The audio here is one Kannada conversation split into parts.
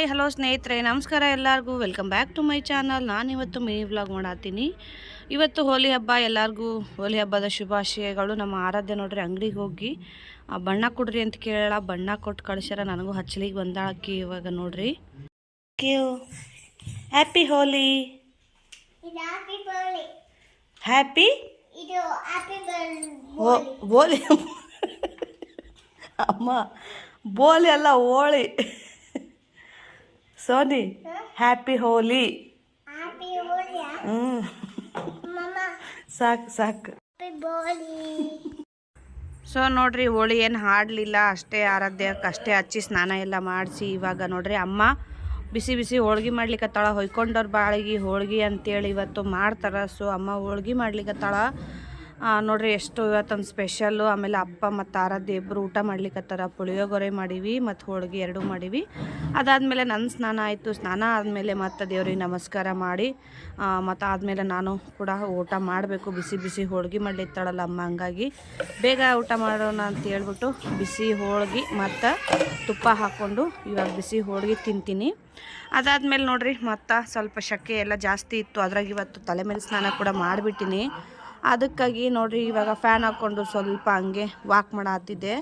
ಹಾಯ್ ಹಲೋ ಸ್ನೇಹಿತರೆ ನಮಸ್ಕಾರ ಎಲ್ಲರಿಗೂ. Welcome back to my channel ನಾನಿವತ್ತು ಮಿನಿ ವ್ಲಾಗ್ ಮಾಡಾತೀನಿ. ಇವತ್ತು ಹೋಲಿ ಹಬ್ಬ ಎಲ್ಲರಿಗೂ ಹೋಲಿ ಹಬ್ಬದ ಶುಭಾಶಯಗಳು. ನಮ್ಮ ಆರಾಧ್ಯ ನೋಡ್ರಿ ಅಂಗಡಿಗೆ ಹೋಗಿ ಆ, ಬಣ್ಣ ಕೊಡ್ರಿ ಅಂತ ಕೇಳ ಬಣ್ಣ ಕೊಟ್ಟು ಕಳಿಸ್ಯಾರ ನನಗೂ ಹಚ್ಚಲಿಗೆ ಬಂದಾಕಿ ಇವಾಗ ನೋಡ್ರಿ. ಹ್ಯಾಪಿ ಹೋಲಿ ಹ್ಯಾಪಿ ಹೋಲಿ ಅಮ್ಮ ಬೋಲಿ ಅಲ್ಲ ಹೋಳಿ. ಸೋನಿ ಹ್ಯಾಪಿ ಹೋಲಿ ಹ್ಯಾಪಿ ಹೋಲಿ ಹ್ಞೂ ಮಮ್ಮ. ಸಾಕು ಸಾಕು. ಸೊ ನೋಡ್ರಿ ಹೋಳಿ ಏನು ಹಾಡಲಿಲ್ಲ ಅಷ್ಟೇ ಆರಾಧ್ಯಕ್ಕೆ ಅಷ್ಟೇ ಹಚ್ಚಿ ಸ್ನಾನ ಎಲ್ಲ ಮಾಡಿಸಿ ಇವಾಗ ನೋಡ್ರಿ ಅಮ್ಮ ಬಿಸಿ ಬಿಸಿ ಹೋಳ್ಗೆ ಮಾಡ್ಲಿಕ್ಕತ್ತಾಳ ಹೊಯ್ಕೊಂಡವ್ರು ಬಾಳಿಗೆ ಹೋಳ್ಗೆ ಅಂತೇಳಿ ಇವತ್ತು ಮಾಡ್ತಾರ. ಸೊ ಅಮ್ಮ ಹೋಳ್ಗೆ ಮಾಡ್ಲಿಕ್ಕತ್ತಾಳ ನೋಡ್ರಿ ಎಷ್ಟು ಇವತ್ತೊಂದು ಸ್ಪೆಷಲ್ಲು, ಆಮೇಲೆ ಅಪ್ಪ ಮತ್ತು ಆರಾಧ್ಯ ಇಬ್ಬರು ಊಟ ಮಾಡ್ಲಿಕ್ಕತ್ತಾರ ಪುಳಿಯೋಗರೆ ಮಾಡೀವಿ ಮತ್ತು ಹೋಳಿಗೆ ಎರಡೂ ಮಾಡೀವಿ. ಅದಾದಮೇಲೆ ನನ್ನ ಸ್ನಾನ ಆಯಿತು. ಸ್ನಾನ ಆದಮೇಲೆ ಮತ್ತು ದೇವ್ರಿಗೆ ನಮಸ್ಕಾರ ಮಾಡಿ ಮತ್ತು ಆದಮೇಲೆ ನಾನು ಕೂಡ ಊಟ ಮಾಡಬೇಕು. ಬಿಸಿ ಬಿಸಿ ಹೋಳಿಗೆ ಮಾಡ್ಲಿತ್ತಾಳಲ್ಲ ಅಮ್ಮ ಹಂಗಾಗಿ. ಬೇಗ ಊಟ ಮಾಡೋಣ ಅಂತ ಹೇಳ್ಬಿಟ್ಟು ಬಿಸಿ ಹೋಳಿಗೆ ಮತ್ತು ತುಪ್ಪ ಹಾಕ್ಕೊಂಡು ಇವಾಗ ಬಿಸಿ ಹೋಳಿಗೆ ತಿಂತೀನಿ. ಅದಾದಮೇಲೆ ನೋಡಿರಿ ಮತ್ತು ಸ್ವಲ್ಪ ಶಕೆ ಎಲ್ಲ ಜಾಸ್ತಿ ಇತ್ತು. ಅದ್ರಾಗ ಇವತ್ತು ತಲೆ ಮೇಲೆ ಸ್ನಾನ ಕೂಡ ಮಾಡಿಬಿಟ್ಟಿನಿ. ಅದಕ್ಕಾಗಿ ನೋಡಿರಿ, ಇವಾಗ ಫ್ಯಾನ್ ಹಾಕ್ಕೊಂಡು ಸ್ವಲ್ಪ ಹಂಗೆ ವಾಕ್ ಮಾಡತ್ತಿದ್ದೆ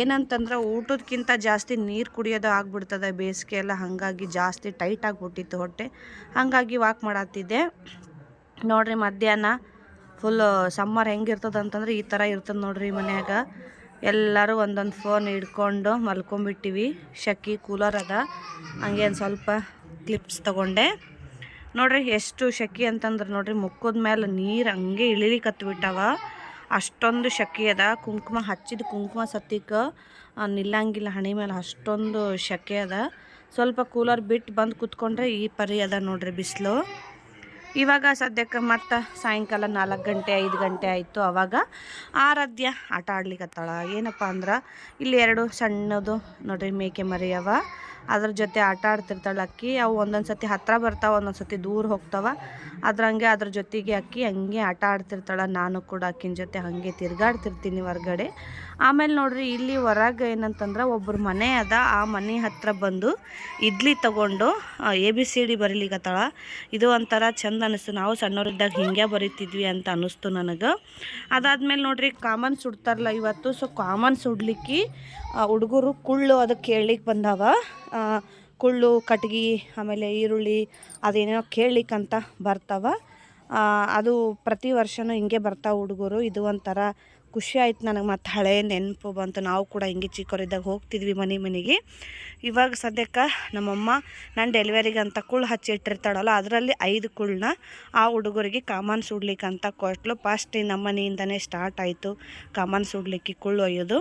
ಏನಂತಂದ್ರೆ ಊಟದಕ್ಕಿಂತ ಜಾಸ್ತಿ ನೀರು ಕುಡಿಯೋದು ಆಗ್ಬಿಡ್ತದೆ, ಬೇಸಿಗೆ ಎಲ್ಲ ಹಾಗಾಗಿ ಜಾಸ್ತಿ ಟೈಟ್ ಆಗಿಬಿಟ್ಟಿತ್ತು ಹೊಟ್ಟೆ. ಹಾಗಾಗಿ ವಾಕ್ ಮಾಡತ್ತಿದ್ದೆ ನೋಡ್ರಿ, ಮಧ್ಯಾಹ್ನ ಫುಲ್ ಸಮ್ಮರ್ ಹೆಂಗಿರ್ತದೆ ಅಂತಂದ್ರೆ ಈ ಥರ ಇರ್ತದೆ ನೋಡ್ರಿ ಮನ್ಯಾಗ. ಎಲ್ಲರೂ ಒಂದೊಂದು ಫೋನ್ ಹಿಡ್ಕೊಂಡು ಮಲ್ಕೊಂಬಿಟ್ಟಿವಿ ಶಕಿ ಕೂಲರ್ ಅದ. ಹಂಗೆ ಒಂದು ಸ್ವಲ್ಪ ಕ್ಲಿಪ್ಸ್ ತಗೊಂಡೆ. ನೋಡ್ರಿ ಎಷ್ಟು ಶಕ್ಕಿ ಅಂತಂದ್ರೆ ನೋಡ್ರಿ ಮುಕ್ಕದ ಮೇಲೆ ನೀರು ಹಂಗೆ ಇಳಿಲಿಕತ್ಬಿಟ್ಟವ ಅಷ್ಟೊಂದು ಶಕಿ ಅದ. ಕುಂಕುಮ ಹಚ್ಚಿದ ಕುಂಕುಮ ಸತ್ತಿಕ್ಕೆ ನಿಲ್ಲಂಗಿಲ್ಲ ಹಣೆ ಮೇಲೆ ಅಷ್ಟೊಂದು ಶಕೆ ಅದ. ಸ್ವಲ್ಪ ಕೂಲರ್ ಬಿಟ್ಟು ಬಂದು ಕೂತ್ಕೊಂಡ್ರೆ ಈ ಪರಿ ಅದ ನೋಡ್ರಿ ಬಿಸಿಲು. ಇವಾಗ ಸದ್ಯಕ್ಕೆ ಮತ್ತೆ ಸಾಯಂಕಾಲ ನಾಲ್ಕು ಗಂಟೆ, ಐದು ಗಂಟೆ ಆಯಿತು ಅವಾಗ ಆರಾಧ್ಯ ಆಟ ಆಡ್ಲಿಕ್ಕತ್ತಾಳ ಏನಪ್ಪ ಅಂದ್ರೆ, ಇಲ್ಲಿ ಎರಡು ಸಣ್ಣದು ನೋಡ್ರಿ ಮೇಕೆ ಮರಿ ಅವ ಅದ್ರ ಜೊತೆ ಆಟ ಆಡ್ತಿರ್ತಾಳೆ ಅಕ್ಕಿ. ಅವು ಒಂದೊಂದು ಸತಿ ಹತ್ರ ಬರ್ತಾವೆ ಒಂದೊಂದು ಸತಿ ದೂರ ಹೋಗ್ತಾವ. ಅದ್ರಂಗೆ ಅದ್ರ ಜೊತೆಗೆ ಅಕ್ಕಿ ಹಂಗೆ ಆಟ ಆಡ್ತಿರ್ತಾಳೆ. ನಾನು ಕೂಡ ಅಕ್ಕಿನ ಜೊತೆ ಹಾಗೆ ತಿರ್ಗಾಡ್ತಿರ್ತೀನಿ ಹೊರಗಡೆ. ಆಮೇಲೆ ನೋಡ್ರಿ, ಇಲ್ಲಿ ಹೊರಗೆ ಏನಂತಂದ್ರೆ ಒಬ್ಬರು ಮನೆ ಅದ. ಆ ಮನೆ ಹತ್ರ ಬಂದು ಇಡ್ಲಿ ತಗೊಂಡು ಎ, ಬಿ, ಸಿ, ಡಿ ಬರೀಲಿಕ್ಕತ್ತಾಳ ಇದು ಒಂಥರ ಚಂದ ಅನಿಸ್ತು. ನಾವು ಸಣ್ಣವರಿದ್ದಾಗ ಹಿಂಗೆ ಬರೀತಿದ್ವಿ ಅಂತ ಅನ್ನಿಸ್ತು ನನಗೆ. ಅದಾದ್ಮೇಲೆ ನೋಡ್ರಿ, ಕಾಮನ್ ಸುಡ್ತಾರಲ್ಲ ಇವತ್ತು. ಸೊ ಕಾಮನ್ ಸುಡ್ಲಿಕ್ಕೆ ಹುಡುಗರು ಕುಳ್ಳು ಅದಕ್ಕೆ ಕೇಳಲಿಕ್ಕೆ ಬಂದಾವ. ಕುಳ್ಳು, ಕಟ್ಗೆ, ಆಮೇಲೆ ಈರುಳ್ಳಿ ಅದೇನೇನೋ ಕೇಳಲಿಕ್ಕಂತ ಬರ್ತಾವ. ಅದು ಪ್ರತಿ ವರ್ಷವೂ ಹಿಂಗೆ ಬರ್ತಾವೆ ಹುಡುಗರು. ಇದು ಒಂಥರ ಖುಷಿ ಆಯ್ತು ನನಗೆ, ಮತ್ತು ಹಳೆ ನೆನಪು ಬಂತು. ನಾವು ಕೂಡ ಹಿಂಗೆ ಚಿಕ್ಕವರಿದ್ದಾಗ ಹೋಗ್ತಿದ್ವಿ ಮನೆ ಮನೆಗೆ. ಇವಾಗ ಸದ್ಯಕ್ಕೆ ನಮ್ಮಮ್ಮ ನಾನು ಡೆಲಿವರಿಗೆ ಅಂತ ಕುಳ್ಳು ಹಚ್ಚಿಟ್ಟಿರ್ತಾಳಲ್ಲ ಅದರಲ್ಲಿ ಐದು ಕುಳ್ಳನ್ನ ಆ ಹುಡುಗರಿಗೆ ಕಾಮನ್ ಸುಡ್ಲಿಕ್ಕೆ ಅಂತ ಕೊಟ್ಟಲು ಫಸ್ಟ್ ನಮ್ಮ ಮನೆಯಿಂದನೇ ಸ್ಟಾರ್ಟ್ ಆಯಿತು ಕಾಮನ್ ಸುಡ್ಲಿಕ್ಕೆ ಕುಳ್ಳು ಒಯ್ಯೋದು.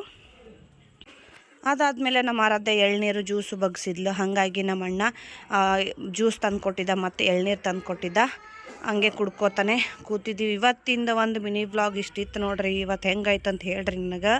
ಅದಾದಮೇಲೆ ನಮ್ಮ ಆರಾಧ್ಯ ಎಳ್ನೀರು ಜ್ಯೂಸು ಬಗ್ಸಿದ್ಲು. ಹಾಗಾಗಿ ನಮ್ಮ ಅಣ್ಣ ಜ್ಯೂಸ್ ತಂದು ಕೊಟ್ಟಿದ್ದ ಮತ್ತು ಎಳ್ನೀರು ತಂದು ಕೊಟ್ಟಿದ್ದ ಹಂಗೆ ಕುಡ್ಕೋತಾನೆ ಕೂತಿದ್ದೀವಿ. ಇವತ್ತಿಂದ ಒಂದು ಮಿನಿ ವ್ಲಾಗ್ ಇಷ್ಟಿತ್ತು ನೋಡ್ರಿ. ಇವತ್ತು ಹೆಂಗಾಯ್ತು ಅಂತ ಹೇಳ್ರಿ ನನಗೆ.